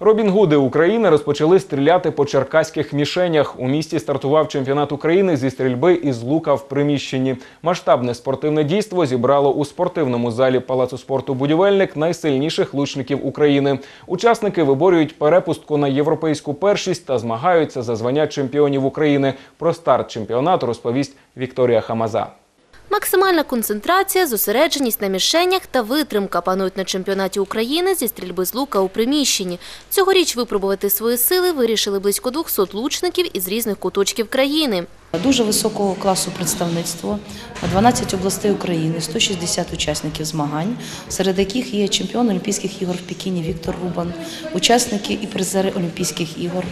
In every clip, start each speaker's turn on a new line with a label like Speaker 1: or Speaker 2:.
Speaker 1: Робін Гуди України розпочали стріляти по черкаських мішенях. У місті стартував чемпіонат України зі стрільби із лука в приміщенні. Масштабне спортивне дійство зібрало у спортивному залі Палацу спорту Будівельник найсильніших лучників України. Учасники виборюють перепустку на європейську першість та змагаються за звання чемпіонів України. Про старт чемпіонату розповість Вікторія Хамаза.
Speaker 2: Максимальна концентрація, зосередженість на мішенях та витримка панують на чемпіонаті України зі стрільби з лука у приміщенні. Цьогоріч випробувати свої сили вирішили близько 200 лучників із різних куточків країни.
Speaker 3: Дуже високого класу представництво, 12 областей України, 160 учасників змагань, серед яких є чемпіон Олімпійських ігор в Пекіні Віктор Рубан, учасники і призери Олімпійських ігор,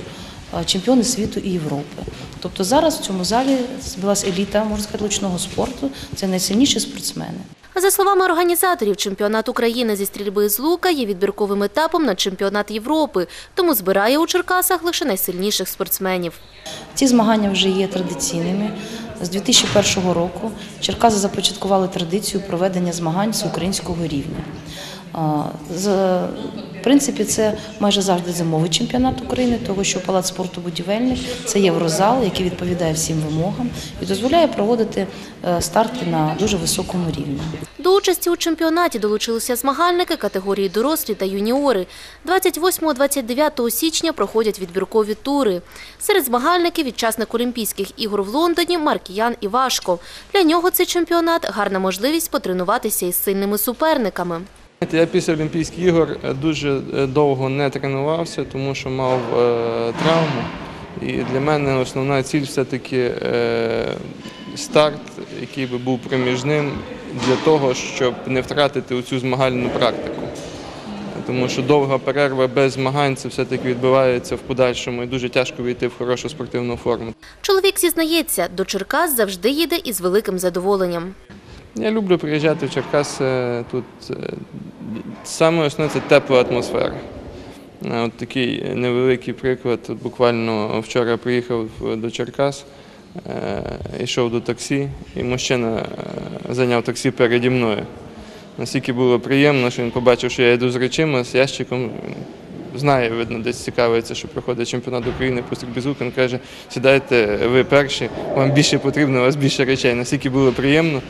Speaker 3: чемпіони світу і Європи. Тобто зараз в цьому залі збилася еліта можна сказати, лучного спорту. Це найсильніші спортсмени.
Speaker 2: За словами організаторів, чемпіонат України зі стрільби з лука є відбірковим етапом на чемпіонат Європи, тому збирає у Черкасах лише найсильніших спортсменів.
Speaker 3: Ці змагання вже є традиційними. З 2001 року Черкаси започаткували традицію проведення змагань з українського рівня. В принципі, це майже завжди зимовий чемпіонат України, тому що Палац спорту будівельник це єврозал, який відповідає всім вимогам і дозволяє проводити е, старти на дуже високому рівні.
Speaker 2: До участі у чемпіонаті долучилися змагальники категорії дорослі та юніори. 28-29 січня проходять відбіркові тури. Серед змагальників учасник Олімпійських ігор в Лондоні Маркіян Івашко. Для нього цей чемпіонат гарна можливість потренуватися із сильними суперниками.
Speaker 4: Я після Олімпійських ігор е, дуже е, довго не тренувався, тому що мав е, травму. І для мене основна ціль все-таки старт, який би був проміжним для того, щоб не втратити цю змагальну практику. Тому що довга перерва без змагань це все-таки відбувається в подальшому і дуже тяжко війти в хорошу спортивну форму.
Speaker 2: Чоловік зізнається, до Черкас завжди їде із великим задоволенням.
Speaker 4: Я люблю приїжджати в Черкаси. Тут е, саме основне це тепла атмосфера. Е, От такий невеликий приклад. Буквально вчора приїхав до Черкас, е, йшов до таксі, і мужчина зайняв таксі переді мною. Настільки було приємно, що він побачив, що я йду з речима, з ящиком. Знає, видно, десь цікавиться, що проходить чемпіонат України по стрільбі каже, сідайте ви перші, вам більше потрібно, у вас більше речей. Настільки було приємно.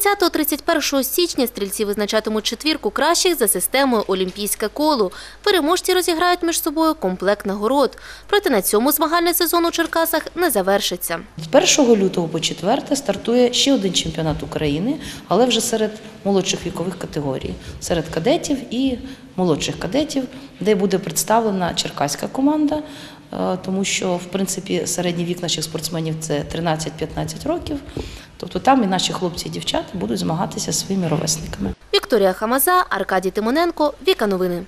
Speaker 2: 30-31 січня стрільці визначатимуть четвірку кращих за системою Олімпійське коло. Переможці розіграють між собою комплект нагород. Проте на цьому змагальний сезон у Черкасах не завершиться.
Speaker 3: З 1 лютого по 4 стартує ще один чемпіонат України, але вже серед молодших вікових категорій, серед кадетів і молодших кадетів, де буде представлена черкаська команда, е, тому що в принципі середній вік наших спортсменів це 13-15 років. Тобто там і наші хлопці і дівчата будуть змагатися зі своїми ровесниками.
Speaker 2: Вікторія Хамаза, Аркадій Тимоненко, Віка Новини.